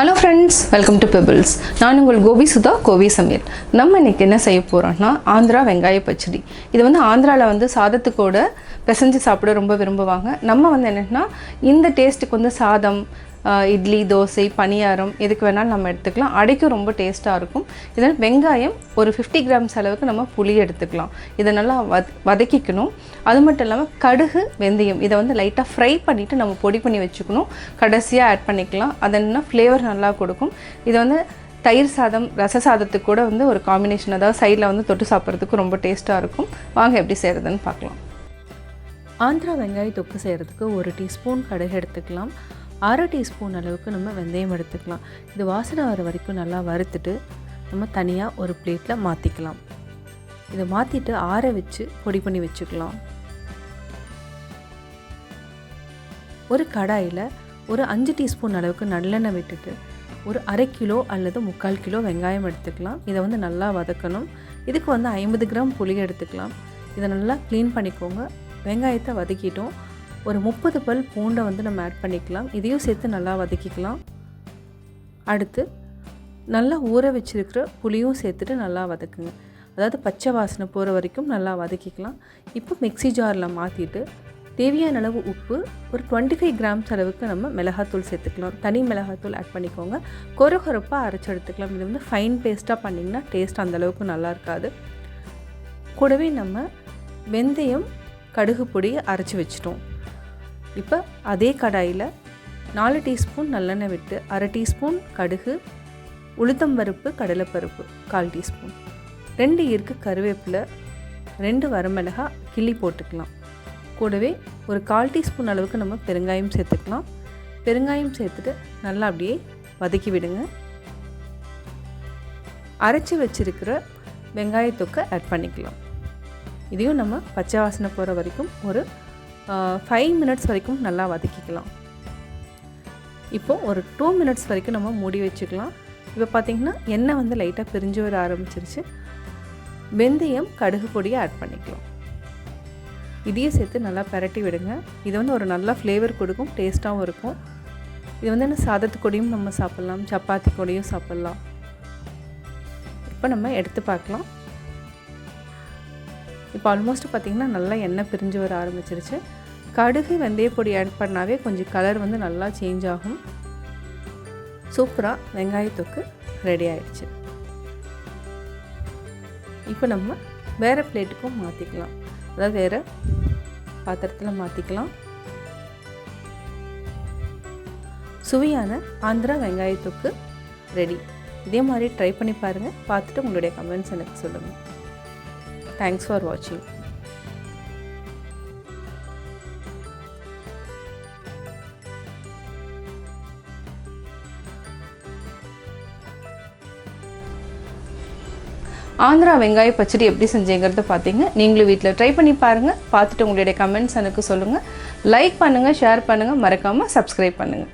Hello friends welcome to Pebbles நான் உங்கள் கோபி சுதா கோவி சமையல் நம்ம இன்றைக்கி என்ன செய்ய போகிறோம்னா ஆந்திரா வெங்காய பச்சடி. இது வந்து ஆந்திராவில் வந்து சாதத்துக்கூட பிசைஞ்சு சாப்பிட ரொம்ப விரும்புவாங்க. நம்ம வந்து என்னென்னா இந்த டேஸ்ட்டுக்கு வந்து சாதம் இட்லி தோசை பணியாரம் எதுக்கு வேணாலும் நம்ம எடுத்துக்கலாம். அடைக்கும் ரொம்ப டேஸ்ட்டாக இருக்கும். இதனால் வெங்காயம் ஒரு ஃபிஃப்டி கிராம்ஸ் அளவுக்கு நம்ம புளி எடுத்துக்கலாம். இதை நல்லா வத வதக்கிக்கணும். அது மட்டும் இல்லாமல் கடுகு வெந்தயம் இதை வந்து லைட்டாக ஃப்ரை பண்ணிவிட்டு நம்ம பொடி பண்ணி வச்சுக்கணும். கடைசியாக ஆட் பண்ணிக்கலாம். அதனால் ஃப்ளேவர் நல்லா கொடுக்கும். இதை வந்து தயிர் சாதம் ரச சாதத்துக்கு கூட வந்து ஒரு காம்பினேஷன் அதாவது சைடில் வந்து தொட்டு சாப்பிட்றதுக்கு ரொம்ப டேஸ்ட்டாக இருக்கும். வாங்க எப்படி செய்கிறதுன்னு பார்க்கலாம். ஆந்திரா வெங்காய தொக்கு செய்கிறதுக்கு ஒரு டீஸ்பூன் கடுகு எடுத்துக்கலாம். அரை டீஸ்பூன் அளவுக்கு நம்ம வெந்தயம் எடுத்துக்கலாம். இது வாசனை வர வரைக்கும் நல்லா வறுத்துட்டு நம்ம தனியாக ஒரு பிளேட்டில் மாற்றிக்கலாம் இதை மாற்றிட்டு ஆற வச்சு பொடி பண்ணி வச்சுக்கலாம். ஒரு கடாயில் ஒரு அஞ்சு டீஸ்பூன் அளவுக்கு நல்லெண்ணெய் விட்டுட்டு ஒரு அரை கிலோ அல்லது முக்கால் கிலோ வெங்காயம் எடுத்துக்கலாம். இதை வந்து நல்லா வதக்கணும். இதுக்கு வந்து ஐம்பது கிராம் புளி எடுத்துக்கலாம். இதை நல்லா க்ளீன் பண்ணிக்கோங்க. வெங்காயத்தை வதக்கிட்டோம். ஒரு முப்பது பல் பூண்டை வந்து நம்ம ஆட் பண்ணிக்கலாம். இதையும் சேர்த்து நல்லா வதக்கிக்கலாம். அடுத்து நல்லா ஊற வச்சிருக்கிற புளியும் சேர்த்துட்டு நல்லா வதக்குங்க. அதாவது பச்சை வாசனை போகிற வரைக்கும் நல்லா வதக்கிக்கலாம். இப்போ மிக்ஸி ஜாரில் மாற்றிட்டு தேவையான அளவு உப்பு ஒரு டுவெண்ட்டி ஃபைவ் கிராம்ஸ் அளவுக்கு நம்ம மிளகாத்தூள் சேர்த்துக்கலாம். தனி மிளகாத்தூள் ஆட் பண்ணிக்கோங்க. கொர கொரப்பாக அரைச்சி எடுத்துக்கலாம். இது வந்து ஃபைன் பேஸ்ட்டாக பண்ணிங்கன்னா டேஸ்ட் அந்தளவுக்கு நல்லா இருக்காது. கூடவே நம்ம வெந்தயம் கடுகு பொடியை அரைச்சி வச்சிட்டோம். இப்போ அதே கடாயில் நாலு டீஸ்பூன் நல்லெண்ணெய் விட்டு அரை டீஸ்பூன் கடுகு உளுத்தம் பருப்பு கடலைப்பருப்பு கால் டீஸ்பூன். ரெண்டு இருக்கு கருவேப்பிலை ரெண்டு வரமிளகா கிள்ளி போட்டுக்கலாம். கூடவே ஒரு கால் டீஸ்பூன் அளவுக்கு நம்ம பெருங்காயம் சேர்த்துக்கலாம். பெருங்காயம் சேர்த்துட்டு நல்லா அப்படியே வதக்கி விடுங்க. அரைச்சி வச்சிருக்கிற வெங்காயத்தொக்கை ஆட் பண்ணிக்கலாம். இதையும் நம்ம பச்சை வாசனை போகிற வரைக்கும் ஒரு ஃபைவ் மினிட்ஸ் வரைக்கும் நல்லா வதக்கிக்கலாம். இப்போ ஒரு டூ மினிட்ஸ் வரைக்கும் நம்ம மூடி வச்சுக்கலாம். இப்போ பார்த்திங்கன்னா எண்ணெய் வந்து லைட்டாக பிரிஞ்சு வர ஆரம்பிச்சிருச்சு. வெந்தயம் கடுகு பொடியை ஆட் பண்ணிக்கலாம். இதையும் சேர்த்து நல்லா பரட்டி விடுங்க. இது வந்து ஒரு நல்ல ஃப்ளேவர் கொடுக்கும் டேஸ்ட்டாகவும் இருக்கும். இது வந்து என்ன சாதத்து கூடையும் நம்ம சாப்பிட்லாம் சப்பாத்தி கூடையும் சாப்பிட்லாம். இப்போ நம்ம எடுத்து பார்க்கலாம். இப்போ ஆல்மோஸ்ட் பார்த்திங்கன்னா நல்லா எண்ணெய் பிரிஞ்சு வர ஆரம்பிச்சிருச்சு. கடுகு வெந்தய பொடி ஆட் பண்ணாவே கொஞ்சம் கலர் வந்து நல்லா சேஞ்ச் ஆகும். சூப்பராக வெங்காயத்தொக்கு ரெடி ஆயிடுச்சு. இப்போ நம்ம வேறு பிளேட்டுக்கும் மாற்றிக்கலாம் அதாவது வேறு பாத்திரத்தில் மாற்றிக்கலாம் சுவையான ஆந்திரா வெங்காயத்தொக்கு ரெடி இதே மாதிரி ட்ரை பண்ணி பாருங்கள் பார்த்துட்டு உங்களுடைய கமெண்ட்ஸ் எனக்கு சொல்லுங்கள் தேங்க்ஸ் ஃபார் வாட்சிங் ஆந்திரா வெங்காய பச்சடி எப்படி செஞ்சீங்கிறத பார்த்தீங்க நீங்களும் வீட்டில் ட்ரை பண்ணி பாருங்கள் பார்த்துட்டு உங்களுடைய கமெண்ட்ஸ் எனக்கு சொல்லுங்கள் லைக் பண்ணுங்கள் ஷேர் பண்ணுங்கள் மறக்காமல் சப்ஸ்கிரைப் பண்ணுங்கள்